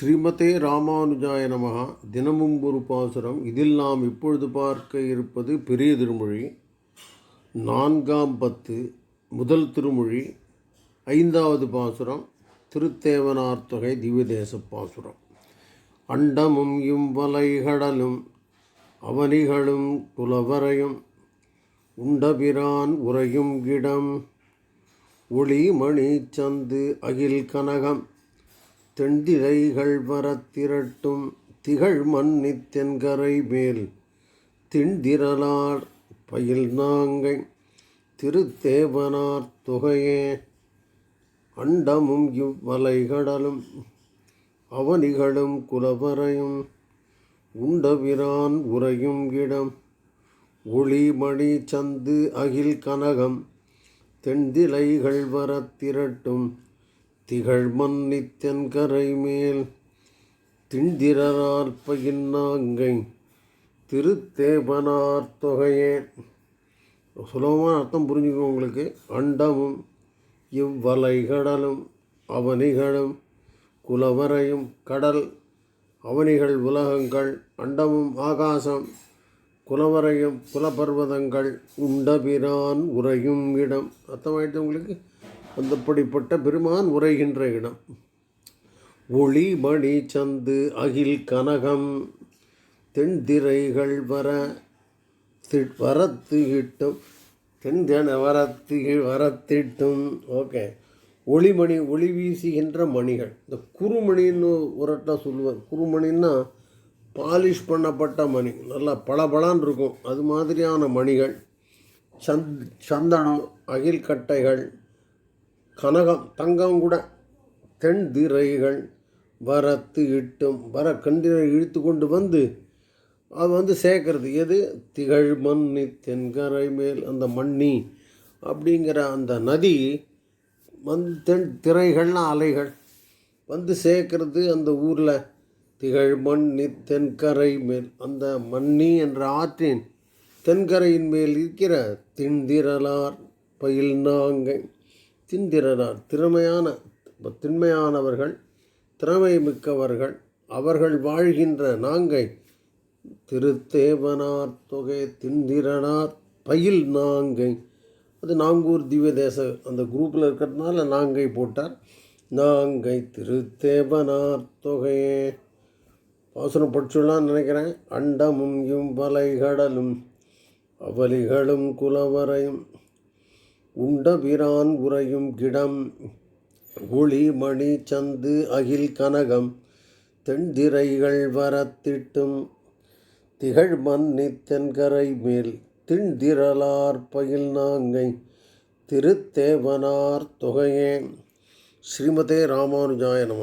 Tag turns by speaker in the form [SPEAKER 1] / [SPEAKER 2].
[SPEAKER 1] ஸ்ரீமதே ராமானுஜாய நமகா. தினமும் ஒரு பாசுரம். இதில் நாம் இப்பொழுது பார்க்க இருப்பது பெரிய திருமொழி. நான்காம் பத்து முதல் திருமொழி. ஐந்தாவது பாசுரம். திருத்தேவனார் தொகை திவ்யதேச பாசுரம். அண்டமும் இவ்வலைகடலும் அவனிகளும் புலவரையும் உண்டபிரான் உறையும் கிடம் ஒளி மணி சந்து அகில் கனகம் தெண்டிரைகள் வரத்திரட்டும் திகழ் மன்னித்தென்கரை மேல். திண்டிரலார் பயில் நாங்கை திருத்தேவனார் தொகையே. அண்டமும் இவ்வலைகடலும் அவனிகளும் குலவரையும் உண்டபிரான் உறையும் இடம். ஒளிமணி சந்து அகில் கனகம் தென்திலைகள் வரத் திரட்டும் திகழ் மன்னித் தென்கரை மேல் திண்டிரரார் பகிர்நாங்கை திருத்தேவனார் தொகையே. சுலபமான அர்த்தம் புரிஞ்சுக்கணும் உங்களுக்கு. அண்டமும் இவ்வலைகடலும் அவனிகளும் குலவரையும் கடல் அவனிகள் உலகங்கள் அண்டமும் ஆகாசம் குலவரையும் குலபர்வதங்கள் உண்டபிரான் உறையும் இடம். அர்த்தமாயிட்டு உங்களுக்கு? அந்தப்படிப்பட்ட பெருமான் உரைகின்ற இடம். ஒளி மணி சந்து அகில் கனகம் தென்திரைகள் வர தி- வரத்து இட்டும் தென்தென வரத்து வரத்திட்டும். ஓகே. ஒளிமணி ஒளி வீசுகின்ற மணிகள். இந்த குறுமணின்னு உரட்டா சொல்லுவார். குறுமணின்னா பாலிஷ் பண்ணப்பட்ட மணி. நல்லா பளபளன்னு இருக்கும். அது மாதிரியான மணிகள். சந்த் சந்தனம் அகில் கட்டைகள் கனகம் தங்கம் கூட. தென் திரைகள் வரத்து இட்டும் வர கண்டினை இழுத்து கொண்டு வந்து அது வந்து சேர்க்கறது. எது? திகழ் மண்ணி தென்கரை மேல் அந்த மண்ணி அப்படிங்கிற அந்த நதி வந்து தென் திரைகள்னா அலைகள் வந்து சேர்க்கறது அந்த ஊரில். திகழ் மண்ணி தென்கரை மேல் அந்த மண்ணி என்ற ஆற்றின் தென்கரையின் மேல் இருக்கிற திண்டிரலார் பயில் நாங்கை திண்டிரலார் திறமையான திண்மையானவர்கள் திறமை மிக்கவர்கள் அவர்கள் வாழ்கின்ற நாங்கை திருத்தேவனார் தொகை திண்டிரனார் பயில் நாங்கை. அது நாங்கூர் திவ்ய தேச அந்த குரூப்பில் இருக்கிறதுனால நாங்கை போட்டார். நாங்கை திருத்தேவனார் தொகையே பாசனம் படிச்சுடலாம்னு நினைக்கிறேன். அண்டமும் இவ்வலைகடலும் அவலிகளும் குலவரையும். உண்டபிரான் உறையும் கிடம் ஒளி மணி சந்து அகில் கனகம் தென்திரைகள் வரத்திட்டும் திகழ் மன்னி தென்கரை மேல் திண்டிரலார் பயில் நாங்கை திருத்தேவனார் தொகையே. ஸ்ரீமதே ராமானுஜாய நம.